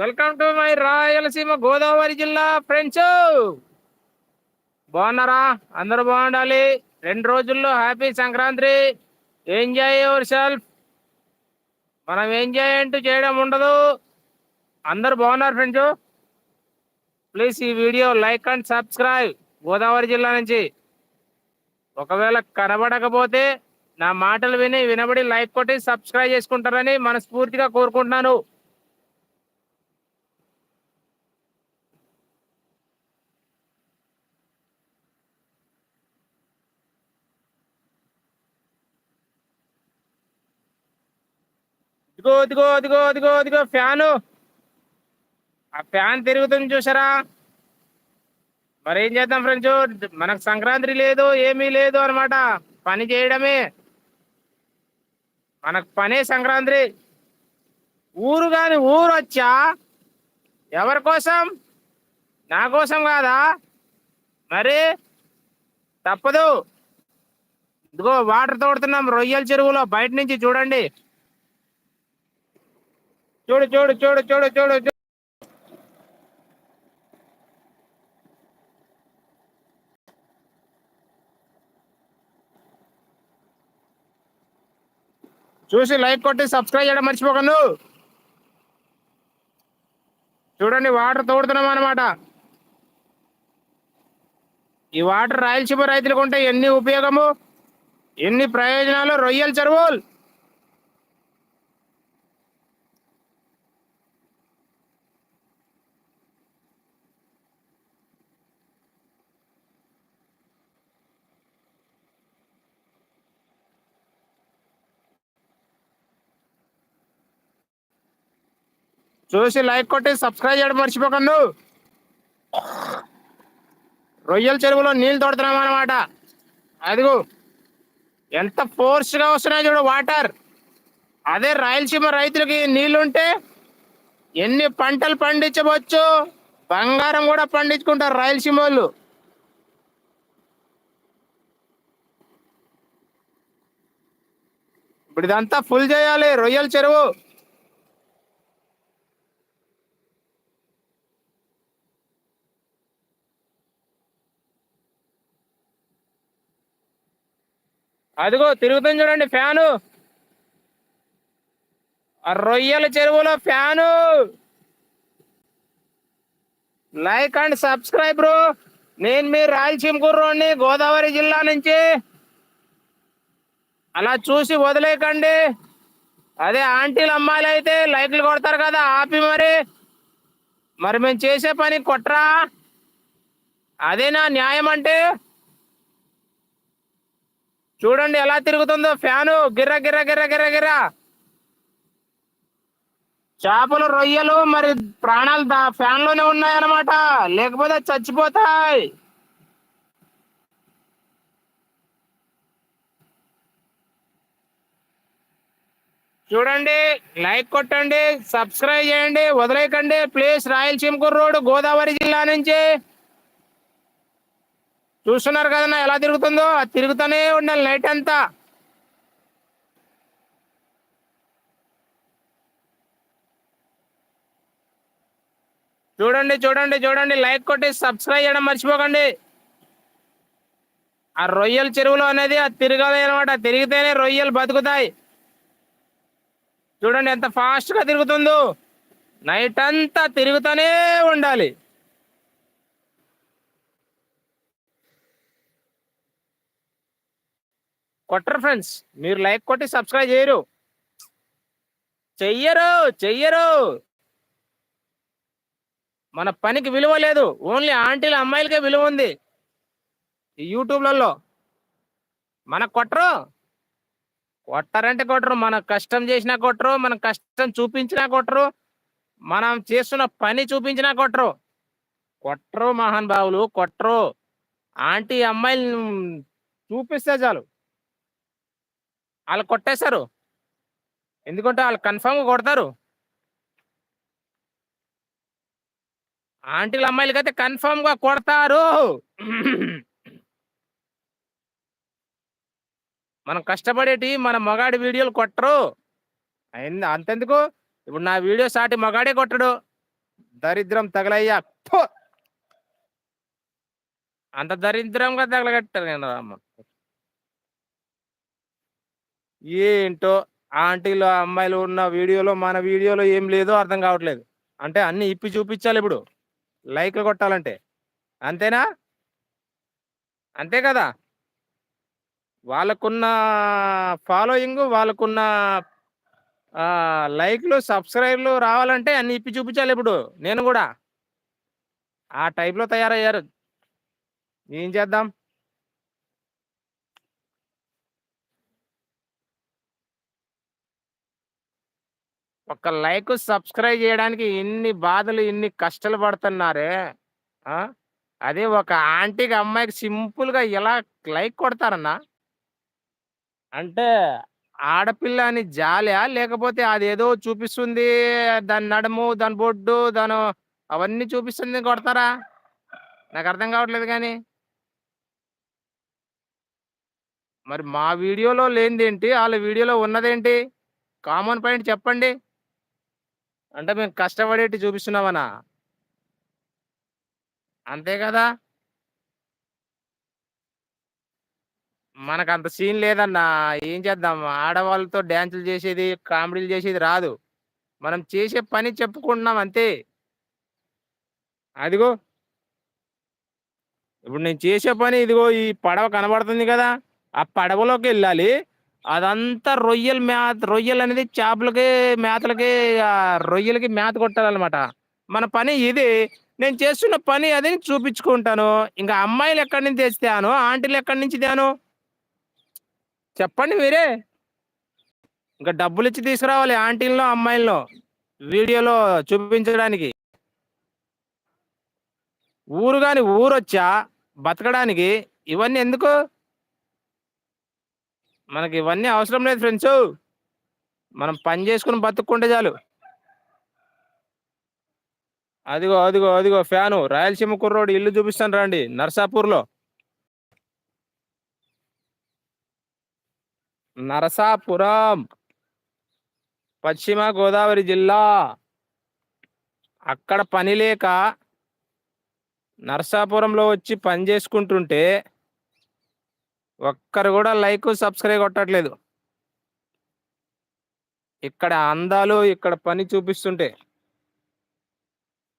Welcome to my Rayalaseema Godavari జిల్లా friends బాగున్నారా? అందరూ బాగుండాలి. రెండు రోజుల్లో happy Sankranti. Enjoy yourself మనం ఎంజాయ్ అంటూ చేయడం ఉండదు. అందరు బాగున్నారు ఫ్రెండ్స్ ప్లీజ్ ఈ video like and subscribe Godavari జిల్లా నుంచి. ఒకవేళ కనబడకపోతే నా మాటలు విని వినబడి లైక్ కొట్టి సబ్స్క్రైబ్ చేసుకుంటారని మనస్ఫూర్తిగా కోరుకుంటున్నాను. ఇదిగో ఇదిగో ఇదిగో ఇదిగో ఇదిగో ఫ్యాను. ఆ ఫ్యాన్ తిరుగుతుంది చూసారా మరి ఏం చేద్దాం ఫ్రెండ్స్? మనకు సంక్రాంతి లేదు ఏమీ లేదు అన్నమాట. పని చేయడమే. మనకు పనే సంక్రాంతి. ఊరు కాని ఊరు వచ్చా? ఎవరి కోసం? నా కోసం కాదా? మరి తప్పదు. ఇదిగో వాటర్ తోడుతున్నాం రొయ్యల చెరువులో. బయట నుంచి చూడండి. చూడు చూడు చూడు చూడు చూడు చూసి లైక్ కొట్టి సబ్స్క్రైబ్ చేయడం మర్చిపోకండు. చూడండి వాటర్ తోడుతున్నాం అనమాట ఈ వాటర్ రాయలసీమ రైతులకు ఉంటే ఎన్ని ఉపయోగము? ఎన్ని ప్రయోజనాలు? రొయ్యల చెరువులు. చూసి లైక్ కొట్టి సబ్స్క్రైబ్ చేయడం మర్చిపోకండు. రొయ్యల చెరువులో నీళ్ళు తోడుతున్నాం అనమాట అదిగో ఎంత ఫోర్స్గా వస్తున్నాయి చూడు వాటర్. అదే రాయలసీమ రైతులకి నీళ్ళుంటే ఎన్ని పంటలు పండించవచ్చు? బంగారం కూడా పండించుకుంటారు రాయలసీమ వాళ్ళు. ఇప్పుడు ఇదంతా ఫుల్ చేయాలి రొయ్యల చెరువు. అదిగో తిరుగుతుంది చూడండి ఫ్యాను. రొయ్యల చెరువులో fan. Like and subscribe bro నేను మీ రాయలసీమ కుర్రోడిని గోదావరి జిల్లా నుంచి. అలా చూసి వదిలేకండి అదే ఆంటీలు అమ్మాయిలు అయితే లైక్లు కొడతారు కదా ఆపి మరి. మరి మేము చేసే పని కొట్రా. అదేనా న్యాయం అంటే. చూడండి ఎలా తిరుగుతుందో ఫ్యాను. గిర్ర గిర్ర గిర్ర గిర్ర గిర్ర. చేపలు రొయ్యలు మరి ప్రాణాలు దా- ఫ్యాన్లోనే ఉన్నాయన్నమాట. లేకపోతే చచ్చిపోతాయి. చూడండి లైక్ కొట్టండి సబ్స్క్రైబ్ చేయండి వదిలేయకండి. ప్లీజ్ రాయలసీమ రోడ్ గోదావరి జిల్లా నుంచి. చూస్తున్నారు కదన్నా ఎలా తిరుగుతుందో? అది తిరుగుతూనే ఉండాలి నైట్ అంతా. చూడండి చూడండి చూడండి లైక్ కొట్టి సబ్స్క్రైబ్ చేయడం మర్చిపోకండి. ఆ రొయ్యల చెరువులో అనేది అది తిరగాలి అనమాట తిరిగితేనే రొయ్యలు బతుకుతాయి. చూడండి ఎంత ఫాస్ట్గా తిరుగుతుందో. నైట్ అంతా తిరుగుతూనే ఉండాలి. కొట్టరు ఫ్రెండ్స్ మీరు లైక్ కొట్టి సబ్స్క్రైబ్ చేయరు. చెయ్యరు చెయ్యరు. మన పనికి విలువ లేదు. ఓన్లీ ఆంటీల అమ్మాయిలకే విలువ ఉంది. ఈ యూట్యూబ్లలో. మన కొట్టరు. కొట్టరంటే కొట్టరు. మన కష్టం చేసినా కొట్టరు. మన కష్టం చూపించినా కొట్టరు. మనం చేస్తున్న పని చూపించినా కొట్టరు. కొట్టరు మహాన్ బావులు కొట్టరు. ఆంటీ అమ్మాయిలు చూపిస్తే చాలు. వాళ్ళు కొట్టేశారు. ఎందుకంటే వాళ్ళు కన్ఫామ్గా కొడతారు. ఆంటీల అమ్మాయిలకి అయితే గా కొడతారు. మనం కష్టపడేటి మన మగాడి వీడియోలు కొట్టరు. అయింది. అంతెందుకు? ఇప్పుడు నా వీడియో సాటి మగాడే కొట్టడు. దరిద్రం తగలయ్యా. అంత దరిద్రంగా తగలగట్టారు నేను అమ్మ. ఏంటో ఆంటీలు అమ్మాయిలు ఉన్న వీడియోలో మన వీడియోలో ఏం లేదో అర్థం కావట్లేదు. అంటే అన్ని ఇప్పి చూపించాలి ఇప్పుడు. లైక్లు కొట్టాలంటే. అంతేనా? అంతే కదా? వాళ్ళకున్న ఫాలోయింగ్ వాళ్ళకున్న లైక్లు సబ్స్క్రైబ్లు రావాలంటే అన్ని ఇప్పి చూపించాలి ఇప్పుడు. నేను కూడా. ఆ టైప్లో తయారయ్యారు. ఏం చేద్దాం? ఒక లైక్ సబ్స్క్రైబ్ చేయడానికి ఎన్ని బాధలు ఎన్ని కష్టాలు పడుతున్నారే అదే ఒక ఆంటీకి అమ్మాయికి సింపుల్గా ఎలా లైక్ కొడతారన్నా? అంటే ఆడపిల్ల అని జాలియా? లేకపోతే అదేదో చూపిస్తుంది దాని నడుము దాని బొడ్డు దాని అవన్నీ చూపిస్తుంది కొడతారా? నాకు అర్థం కావట్లేదు కానీ. మరి మా వీడియోలో లేనిదేంటి? వాళ్ళ వీడియోలో ఉన్నదేంటి? కామన్ పాయింట్ చెప్పండి. అంటే మేము కష్టపడేటి చూపిస్తున్నామనా? అంతే కదా? మనకు అంత సీన్ లేదన్నా ఏం చేద్దాం? ఆడవాళ్ళతో డ్యాన్సులు చేసేది కామెడీలు చేసేది రాదు. మనం చేసే పని చెప్పుకుంటున్నాం అంతే. అదిగో. ఇప్పుడు నేను చేసే పని ఇదిగో ఈ పడవ కనబడుతుంది కదా ఆ పడవలోకి వెళ్ళాలి. అదంతా రొయ్యల మేత రొయ్యలు అనేది చేపలకి మేతలకి రొయ్యలకి మేత కొట్టాలన్నమాట. మన పని ఇది. నేను చేస్తున్న పని అది చూపించుకుంటాను. ఇంకా అమ్మాయిలు ఎక్కడి నుంచి తెస్తాను ఆంటీలు ఎక్కడి నుంచి తేను? చెప్పండి మీరే. ఇంకా డబ్బులు ఇచ్చి తీసుకురావాలి ఆంటీల్లో అమ్మాయిల్లో వీడియోలో చూపించడానికి. ఊరు కాని ఊరొచ్చా? బతకడానికి. ఇవన్నీ ఎందుకు? మనకి ఇవన్నీ అవసరం లేదు ఫ్రెండ్స్. మనం పని చేసుకుని బతుక్కుంటే చాలు. అదిగో అదిగో అదిగో ఫ్యాను. రాయలసీమ కుర్రోడు ఇల్లు చూపిస్తాను రండి. నర్సాపూర్లో. నరసాపురం. పశ్చిమ గోదావరి జిల్లా. అక్కడ పని లేక నరసాపురంలో వచ్చి పని చేసుకుంటుంటే ఒక్కరు కూడా లైక్ సబ్స్క్రైబ్ కొట్టట్లేదు. ఇక్కడ అందాలు ఇక్కడ పని చూపిస్తుంటే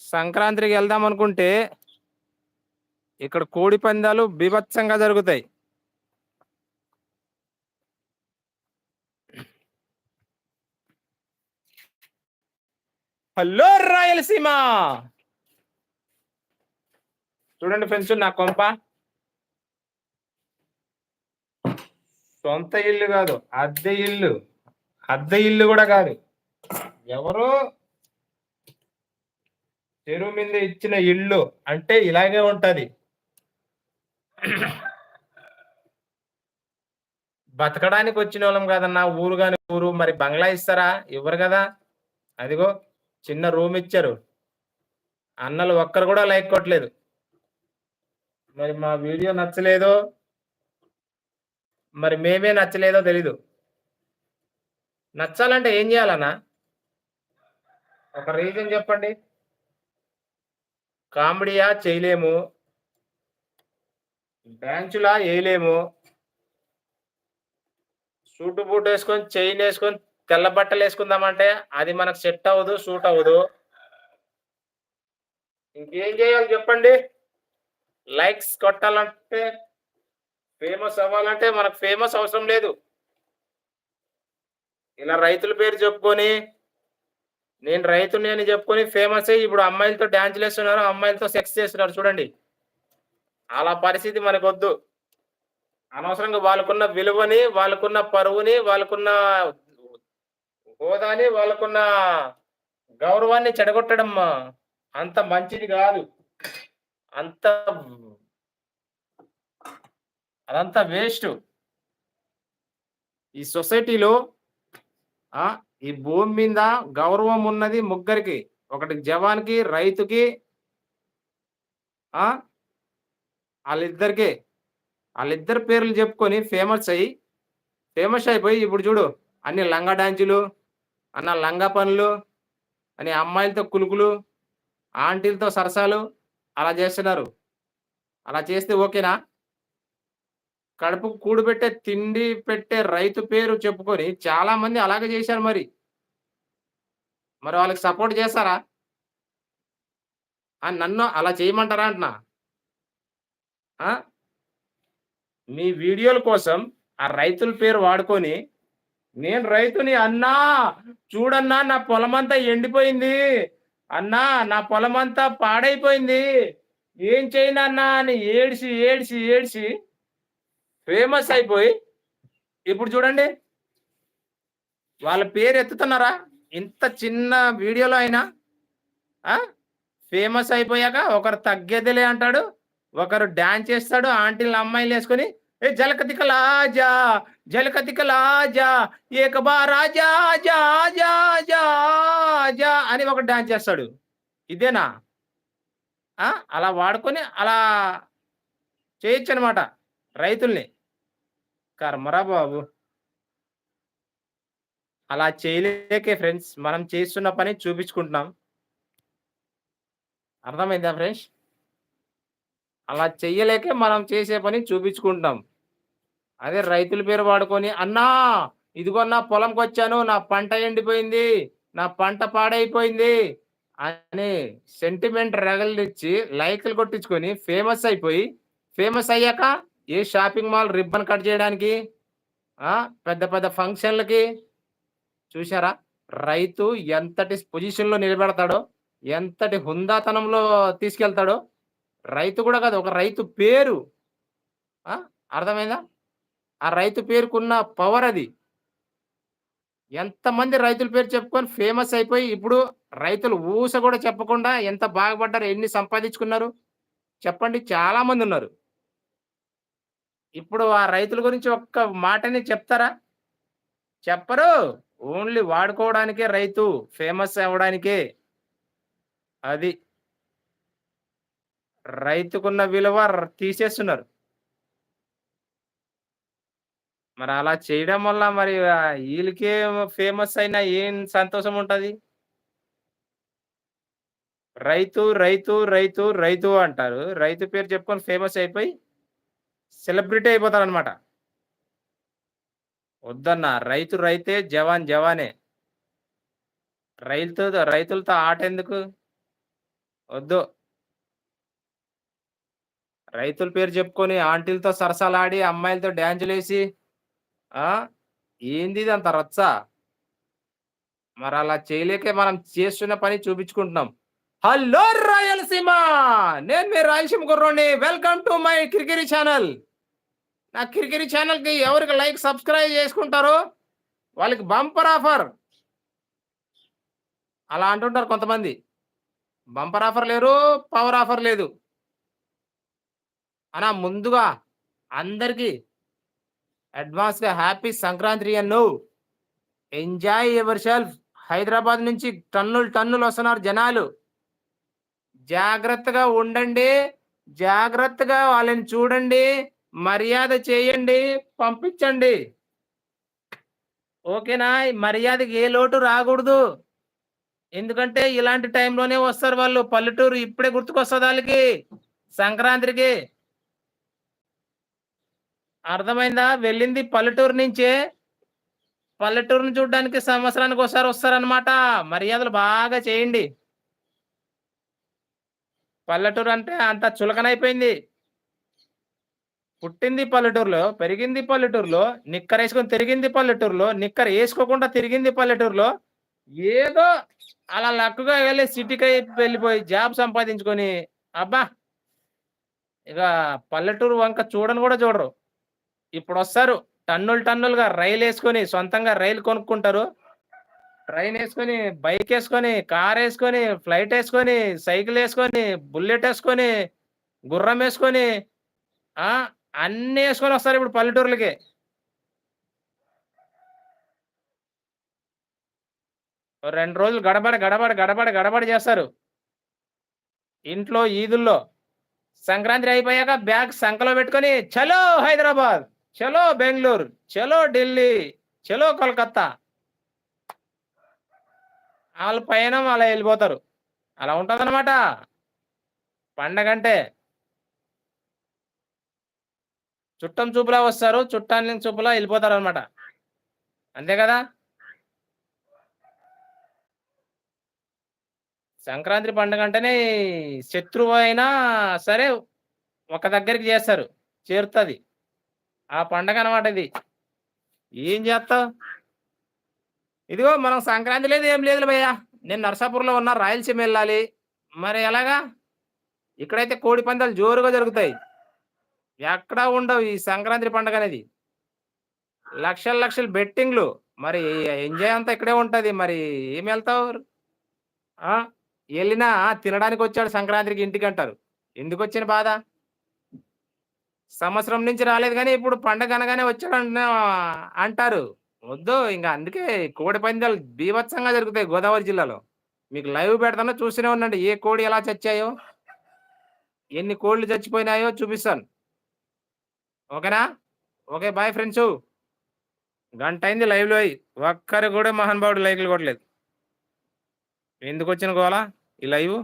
సంక్రాంతికి వెళ్దాం అనుకుంటే ఇక్కడ కోడి పందాలు బీభత్సంగా జరుగుతాయి. హలో రాయలసీమ! చూడండి ఫ్రెండ్స్ నా కొంప. సొంత ఇల్లు కాదు అద్దె ఇల్లు. అద్దె ఇల్లు కూడా కాదు. ఎవరు చెరువు మీద ఇచ్చిన ఇల్లు అంటే ఇలాగే ఉంటది. బతకడానికి వచ్చిన వాళ్ళం కాదన్నా ఊరు కాని ఊరు మరి బంగ్లా ఇస్తారా? ఇవ్వరు కదా. అదిగో చిన్న రూమ్ ఇచ్చారు. అన్నలు ఒక్కరు కూడా లైక్ కొట్టలేదు. మరి మా వీడియో నచ్చలేదో. మరి మేమే నచ్చలేదో తెలీదు. నచ్చాలంటే ఏం చేయాలన్నా? ఒక రీజన్ చెప్పండి. కామెడీయా చేయలేము. డ్యాన్సులా వేయలేము సూటు బూట్ వేసుకొని చైన్ వేసుకొని తెల్ల బట్టలు వేసుకుందామంటే అది మనకు సెట్ అవ్వదు సూట్ అవ్వదు. ఇంకేం చేయాలి చెప్పండి? లైక్స్ కొట్టాలంటే ఫేమస్ అవ్వాలంటే మనకు ఫేమస్ అవసరం లేదు. ఇలా రైతుల పేరు చెప్పుకొని నేను రైతుని అని చెప్పుకొని ఫేమస్ అయ్యి ఇప్పుడు అమ్మాయిలతో డాన్స్లు వేస్తున్నారు అమ్మాయిలతో సెక్స్ చేస్తున్నారు చూడండి. అలా పరిస్థితి మనకు వద్దు అనవసరంగా వాళ్ళకున్న విలువని వాళ్ళకున్న పరువుని వాళ్ళకున్న హోదాని వాళ్ళకున్న గౌరవాన్ని చెడగొట్టడం అంత మంచిది కాదు. అంత అదంతా వేస్ట్. ఈ సొసైటీలో ఈ భూమి మీద గౌరవం ఉన్నది ముగ్గురికి. ఒకటి జవాన్కి రైతుకి వాళ్ళిద్దరికి. వాళ్ళిద్దరి పేర్లు చెప్పుకొని ఫేమస్ అయ్యి ఫేమస్ అయిపోయి ఇప్పుడు చూడు అన్ని లంగా డాన్సులు అన్న లంగా పనులు అని అమ్మాయిలతో కులుకులు ఆంటీలతో సరసాలు అలా చేస్తున్నారు. అలా చేస్తే ఓకేనా? కడుపుకు కూడపెట్టే తిండి పెట్టే రైతు పేరు చెప్పుకొని చాలా మంది అలాగే చేశారు మరి. మరి వాళ్ళకి సపోర్ట్ చేస్తారా? ఆ, నన్ను అలా చేయమంటారా అంటున్నా? ఆ? మీ వీడియోల కోసం ఆ రైతుల పేరు వాడుకొని నేను రైతుని అన్నా చూడన్నా నా పొలమంతా ఎండిపోయింది. అన్నా నా పొలమంతా పాడైపోయింది. ఏం చేయనన్నా అని ఏడ్చి ఏడ్చి ఏడ్చి ఫేమస్ అయిపోయి ఇప్పుడు చూడండి. వాళ్ళ పేరు ఎత్తుతున్నారా? ఇంత చిన్న వీడియోలో అయినా ఫేమస్ అయిపోయాక ఒకరు తగ్గేదిలే అంటాడు ఒకరు డాన్స్ చేస్తాడు ఆంటీలు అమ్మాయిలు వేసుకొని ఏ జలకతిక లాజా జలకతిక లాజా ఏకబా రాజా జా జా జా జా అని ఒక డాన్స్ చేస్తాడు. ఇదేనా? అలా వాడుకొని అలా చేయొచ్చు అనమాట రైతుల్ని. కర్మరా బాబు? అలా చేయలేకే ఫ్రెండ్స్. మనం చేస్తున్న పని చూపించుకుంటున్నాం. అర్థమైందా ఫ్రెండ్స్? అలా చెయ్యలేకే మనం చేసే పని చూపించుకుంటాం అదే రైతుల పేరు వాడుకొని అన్నా ఇదిగో నా పొలంకి వచ్చాను. నా పంట ఎండిపోయింది. నా పంట పాడైపోయింది. అని సెంటిమెంట్ రగలిచ్చి లైక్లు కొట్టించుకొని ఫేమస్ అయిపోయి ఫేమస్ అయ్యాక ఏ షాపింగ్ మాల్ రిబ్బన్ కట్ చేయడానికి? పెద్ద పెద్ద ఫంక్షన్లకి? చూసారా రైతు ఎంతటి పొజిషన్లో నిలబెడతాడో ఎంతటి హుందాతనంలో తీసుకెళ్తాడో రైతు కూడా కాదు ఒక రైతు పేరు. అర్థమైందా? ఆ రైతు పేరుకున్న పవర్ అది. ఎంతమంది రైతుల పేరు చెప్పుకొని ఫేమస్ అయిపోయి ఇప్పుడు రైతులు ఊస కూడా చెప్పకుండా ఎంత బాగుపడ్డారు ఎన్ని సంపాదించుకున్నారు? చెప్పండి చాలామంది ఉన్నారు. ఇప్పుడు ఆ రైతుల గురించి ఒక్క మాటని చెప్తారా? చెప్పరు. ఓన్లీ వాడుకోవడానికే రైతు ఫేమస్ అవ్వడానికే. అది రైతుకున్న విలువ తీసేస్తున్నారు. మరి అలా చేయడం వల్ల మరి వీళ్ళకే ఫేమస్ అయినా ఏం సంతోషం ఉంటుంది? రైతు రైతు రైతు రైతు అంటారు. రైతు పేరు చెప్పుకొని ఫేమస్ అయిపోయి సెలబ్రిటీ అయిపోతారు అనమాట వద్దన్న రైతు రైతే జవాన్ జవానే. రైతుతో రైతులతో ఆట ఎందుకు? వద్దు. రైతుల పేరు చెప్పుకొని ఆంటీలతో సరసాలాడి అమ్మాయిలతో డ్యాన్సులు వేసి ఆ? ఏంది ఇది అంత రచ్చ? మరి అలా చేయలేకే మనం చేస్తున్న పని చూపించుకుంటున్నాం. హలో రాయలసీమ! నేను మీ Rayalaseema గుర్రోని welcome to my cricket channel. నా కిరికిరి ఛానల్కి ఎవరికి లైక్ సబ్స్క్రైబ్ చేసుకుంటారో వాళ్ళకి బంపర్ ఆఫర్. అలా అంటుంటారు కొంతమంది. బంపర్ ఆఫర్ లేరు పవర్ ఆఫర్ లేదు. అనా ముందుగా అందరికీ అడ్వాన్స్గా హ్యాపీ సంక్రాంతి అన్ను ఎంజాయ్ ఎవర్ సెల్ఫ్ హైదరాబాద్ నుంచి టన్నులు టన్నులు వస్తున్నారు జనాలు. జాగ్రత్తగా ఉండండి. జాగ్రత్తగా వాళ్ళని చూడండి. మర్యాద చేయండి పంపించండి. ఓకేనా మర్యాదకి ఏ లోటు రాకూడదు. ఎందుకంటే ఇలాంటి టైంలోనే వస్తారు వాళ్ళు. పల్లెటూరు ఇప్పుడే గుర్తుకొస్తుంది వాళ్ళకి. సంక్రాంతికి. అర్థమైందా? వెళ్ళింది పల్లెటూరు నుంచే. పల్లెటూరుని చూడడానికి సంవత్సరానికి ఒకసారి వస్తారనమాట మర్యాదలు బాగా చేయండి. పల్లెటూరు అంటే అంత చులకనైపోయింది. పుట్టింది పల్లెటూరులో పెరిగింది పల్లెటూరులో నిక్కర్ వేసుకొని తిరిగింది పల్లెటూరులో నిక్కర్ వేసుకోకుండా తిరిగింది పల్లెటూరులో ఏదో అలా లక్కుగా వెళ్ళి సిటీకి వెళ్ళిపోయి జాబ్ సంపాదించుకొని అబ్బా! ఇక పల్లెటూరు వంక చూడని కూడా చూడరు. ఇప్పుడు వస్తారు టన్నులు టన్నులుగా రైలు వేసుకొని సొంతంగా రైలు కొనుక్కుంటారు. ట్రైన్ వేసుకొని బైక్ వేసుకొని కార్ వేసుకొని ఫ్లైట్ వేసుకొని సైకిల్ వేసుకొని బుల్లెట్ వేసుకొని గుర్రం వేసుకొని ఆ అన్ని వేసుకొని వస్తారు ఇప్పుడు పల్లెటూర్లకి. రెండు రోజులు గడబడ గడబడ గడబడ గడబడ చేస్తారు. ఇంట్లో ఈదుల్లో సంక్రాంతి అయిపోయాక బ్యాగ్ సంకలో పెట్టుకొని చలో హైదరాబాద్ చలో బెంగళూరు చలో ఢిల్లీ చలో కోల్కత్తా. వాళ్ళ పైన అలా వెళ్ళిపోతారు. అలా ఉంటదనమాట పండగంటే చుట్టం చూపులా వస్తారు చుట్టాన్ని చూపులా వెళ్ళిపోతారు అనమాట అంతే కదా? సంక్రాంతి పండుగ అంటేనే శత్రువు అయినా సరే ఒక దగ్గరికి చేస్తారు చేరుతుంది. ఆ పండగ అనమాట ఇది. ఏం చేస్తావు? ఇదిగో మనం సంక్రాంతి లేదు ఏం లేదు భయ్యా. నేను నర్సాపూర్లో ఉన్న రాయలసీమ వెళ్ళాలి. మరి ఎలాగా? ఇక్కడైతే కోడి పందాలు జోరుగా జరుగుతాయి. ఎక్కడా ఉండవు ఈ సంక్రాంతి పండగ అనేది లక్షల లక్షల బెట్టింగ్లు. మరి ఎంజాయ్ అంతా ఇక్కడే ఉంటుంది. మరి ఏం వెళ్తావు? వెళ్ళినా తినడానికి వచ్చాడు సంక్రాంతికి ఇంటికి అంటారు ఎందుకు వచ్చిన బాధ? సంవత్సరం నుంచి రాలేదు కానీ ఇప్పుడు పండగ అనగానే వచ్చాడు అంటున్నా- అంటారు. వద్దు ఇంకా అందుకే కోడి పందాలు బీభత్సంగా జరుగుతాయి గోదావరి జిల్లాలో. మీకు లైవ్ పెడతానో చూస్తూనే ఉండండి. ఏ కోడి ఎలా చచ్చాయో ఎన్ని కోళ్ళు చచ్చిపోయినాయో చూపిస్తాను. ఓకేనా? Okay bye friends. గంట అయింది లైవ్లో అయ్యి. ఒక్కరు కూడా మహానుభావుడు లైక్లు కొట్టలేదు. ఎందుకు వచ్చిన గోలా? ఈ లైవ్?